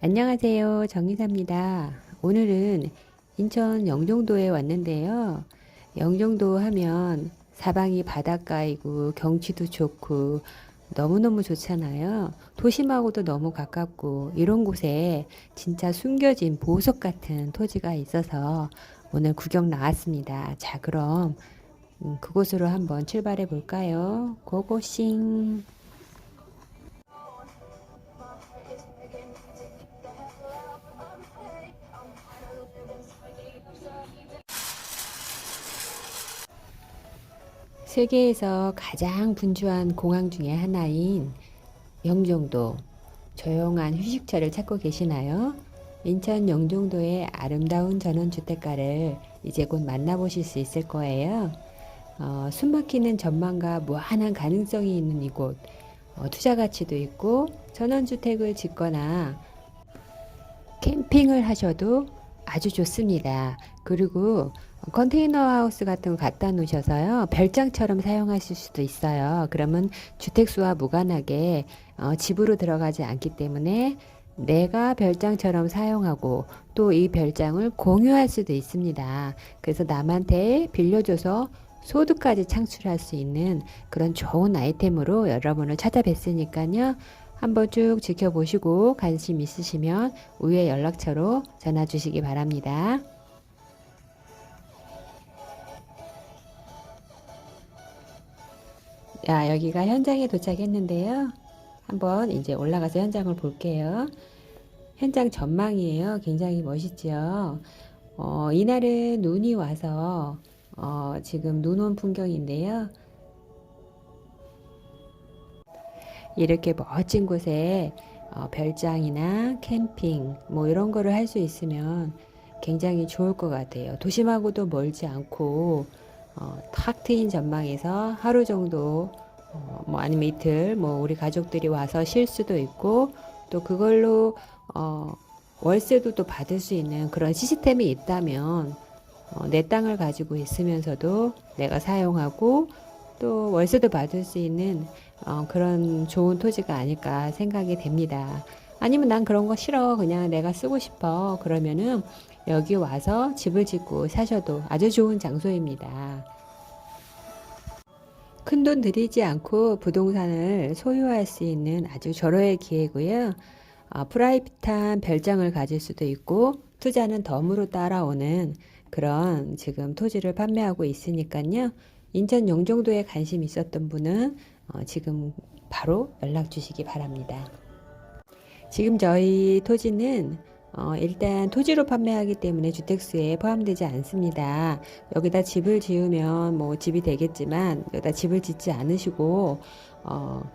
안녕하세요. 정의사입니다. 오늘은 인천 영종도에 왔는데요. 영종도 하면 사방이 바닷가이고 경치도 좋고 너무너무 좋잖아요. 도심하고도 너무 가깝고 이런 곳에 진짜 숨겨진 보석 같은 토지가 있어서 오늘 구경 나왔습니다. 자, 그럼 음, 그곳으로 한번 출발해 볼까요? 고고싱. 세계에서 가장 분주한 공항 중에 하나인 영종도. 조용한 휴식처를 찾고 계시나요? 인천 영종도의 아름다운 전원주택가를 이제 곧 만나보실 수 있을 거예요. 어, 숨막히는 전망과 무한한 가능성이 있는 이곳. 어, 투자 가치도 있고 전원주택을 짓거나 캠핑을 하셔도 아주 좋습니다. 그리고 컨테이너 하우스 같은 거 갖다 놓으셔서요. 별장처럼 사용하실 수도 있어요. 그러면 주택수와 무관하게 어, 집으로 들어가지 않기 때문에 내가 별장처럼 사용하고 또 이 별장을 공유할 수도 있습니다. 그래서 남한테 빌려줘서 소득까지 창출할 수 있는 그런 좋은 아이템으로 여러분을 찾아뵀으니까요. 한번 쭉 지켜보시고 관심 있으시면 위에 연락처로 전화 주시기 바랍니다. 야, 여기가 현장에 도착했는데요. 한번 이제 올라가서 현장을 볼게요. 현장 전망이에요. 굉장히 멋있죠. 어, 이날은 눈이 와서 어, 지금 눈 온 풍경인데요. 이렇게 멋진 곳에 어, 별장이나 캠핑 뭐 이런 거를 할 수 있으면 굉장히 좋을 것 같아요. 도심하고도 멀지 않고 어, 탁 트인 전망에서 하루 정도 어, 뭐 아니면 이틀 뭐 우리 가족들이 와서 쉴 수도 있고 또 그걸로 어, 월세도 또 받을 수 있는 그런 시스템이 있다면 어, 내 땅을 가지고 있으면서도 내가 사용하고 또 월세도 받을 수 있는 어, 그런 좋은 토지가 아닐까 생각이 됩니다. 아니면 난 그런 거 싫어. 그냥 내가 쓰고 싶어. 그러면은 여기 와서 집을 짓고 사셔도 아주 좋은 장소입니다. 큰 돈 들이지 않고 부동산을 소유할 수 있는 아주 절호의 기회고요. 어, 프라이빗한 별장을 가질 수도 있고 투자는 덤으로 따라오는 그런 지금 토지를 판매하고 있으니까요. 인천 영종도에 관심 있었던 분은 어, 지금 바로 연락 주시기 바랍니다. 지금 저희 토지는 어, 일단 토지로 판매하기 때문에 주택수에 포함되지 않습니다. 여기다 집을 지으면 뭐 집이 되겠지만 여기다 집을 짓지 않으시고 어,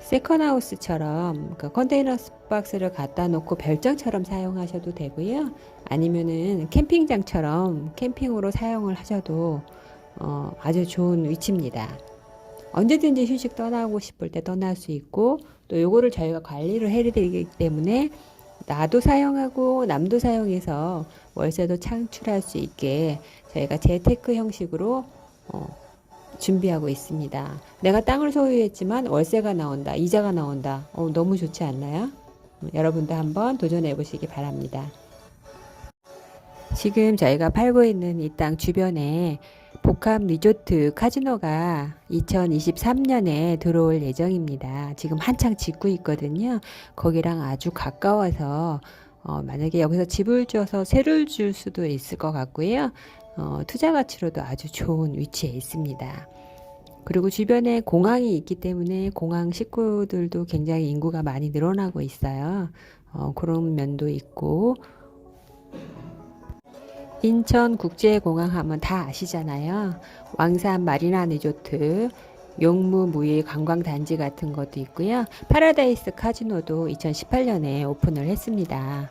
세컨하우스처럼 그 컨테이너 박스를 갖다 놓고 별장처럼 사용하셔도 되고요. 아니면은 캠핑장처럼 캠핑으로 사용을 하셔도 어, 아주 좋은 위치입니다. 언제든지 휴식 떠나고 싶을 때 떠날 수 있고 또 요거를 저희가 관리를 해드리기 때문에 나도 사용하고 남도 사용해서 월세도 창출할 수 있게 저희가 재테크 형식으로 어, 준비하고 있습니다. 내가 땅을 소유했지만 월세가 나온다, 이자가 나온다. 어, 너무 좋지 않나요? 여러분도 한번 도전해 보시기 바랍니다. 지금 저희가 팔고 있는 이 땅 주변에 복합 리조트 카지노가 2023년에 들어올 예정입니다. 지금 한창 짓고 있거든요. 거기랑 아주 가까워서 어, 만약에 여기서 집을 줘서 세를 줄 수도 있을 것 같고요. 어, 투자 가치로도 아주 좋은 위치에 있습니다. 그리고 주변에 공항이 있기 때문에 공항 식구들도 굉장히 인구가 많이 늘어나고 있어요. 어, 그런 면도 있고 인천국제공항 하면 다 아시잖아요. 왕산 마리나 리조트, 용무 무일 관광단지 같은 것도 있고요. 파라다이스 카지노도 2018년에 오픈을 했습니다.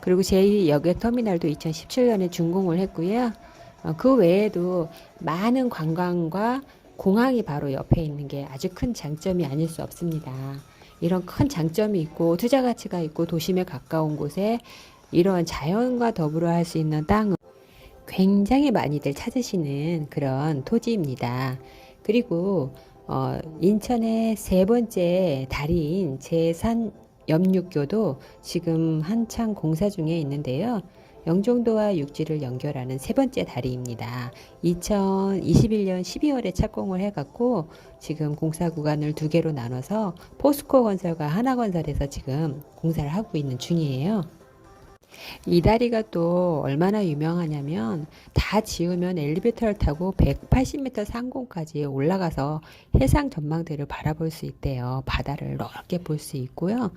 그리고 제2역외터미널도 2017년에 준공을 했고요. 어, 그 외에도 많은 관광과 공항이 바로 옆에 있는 게 아주 큰 장점이 아닐 수 없습니다. 이런 큰 장점이 있고 투자 가치가 있고 도심에 가까운 곳에 이런 자연과 더불어 할 수 있는 땅은 굉장히 많이들 찾으시는 그런 토지입니다. 그리고 어, 인천의 세 번째 다리인 제산 염육교도 지금 한창 공사 중에 있는데요. 영종도와 육지를 연결하는 세 번째 다리입니다. 2021년 12월에 착공을 해갖고 지금 공사 구간을 두 개로 나눠서 포스코 건설과 하나건설에서 지금 공사를 하고 있는 중이에요. 이 다리가 또 얼마나 유명하냐면 다 지으면 엘리베이터를 타고 180m 상공까지 올라가서 해상 전망대를 바라볼 수 있대요. 바다를 넓게 볼 수 있고요.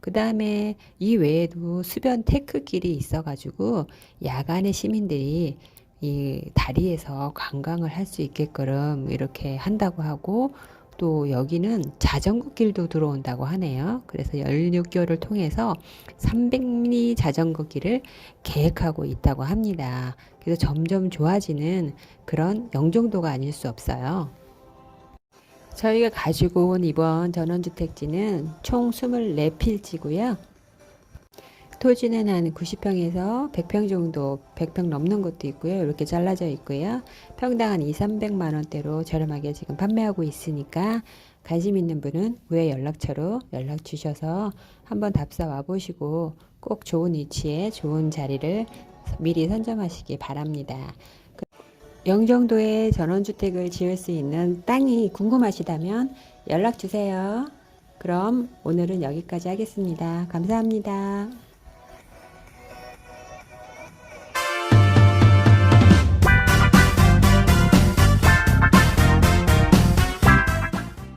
그 다음에 이 외에도 수변 테크길이 있어가지고 야간에 시민들이 이 다리에서 관광을 할 수 있게끔 이렇게 한다고 하고 또 여기는 자전거 길도 들어온다고 하네요. 그래서 16개월을 통해서 300리 자전거 길을 계획하고 있다고 합니다. 그래서 점점 좋아지는 그런 영종도가 아닐 수 없어요. 저희가 가지고 온 이번 전원주택지는 총 24필지고요. 토지는 한 90평에서 100평 정도, 100평 넘는 것도 있고요. 이렇게 잘라져 있고요. 평당 한 2, 300만 원대로 저렴하게 지금 판매하고 있으니까 관심 있는 분은 위에 연락처로 연락 주셔서 한번 답사 와 보시고 꼭 좋은 위치에 좋은 자리를 미리 선점하시기 바랍니다. 그 영종도에 전원주택을 지을 수 있는 땅이 궁금하시다면 연락 주세요. 그럼 오늘은 여기까지 하겠습니다. 감사합니다.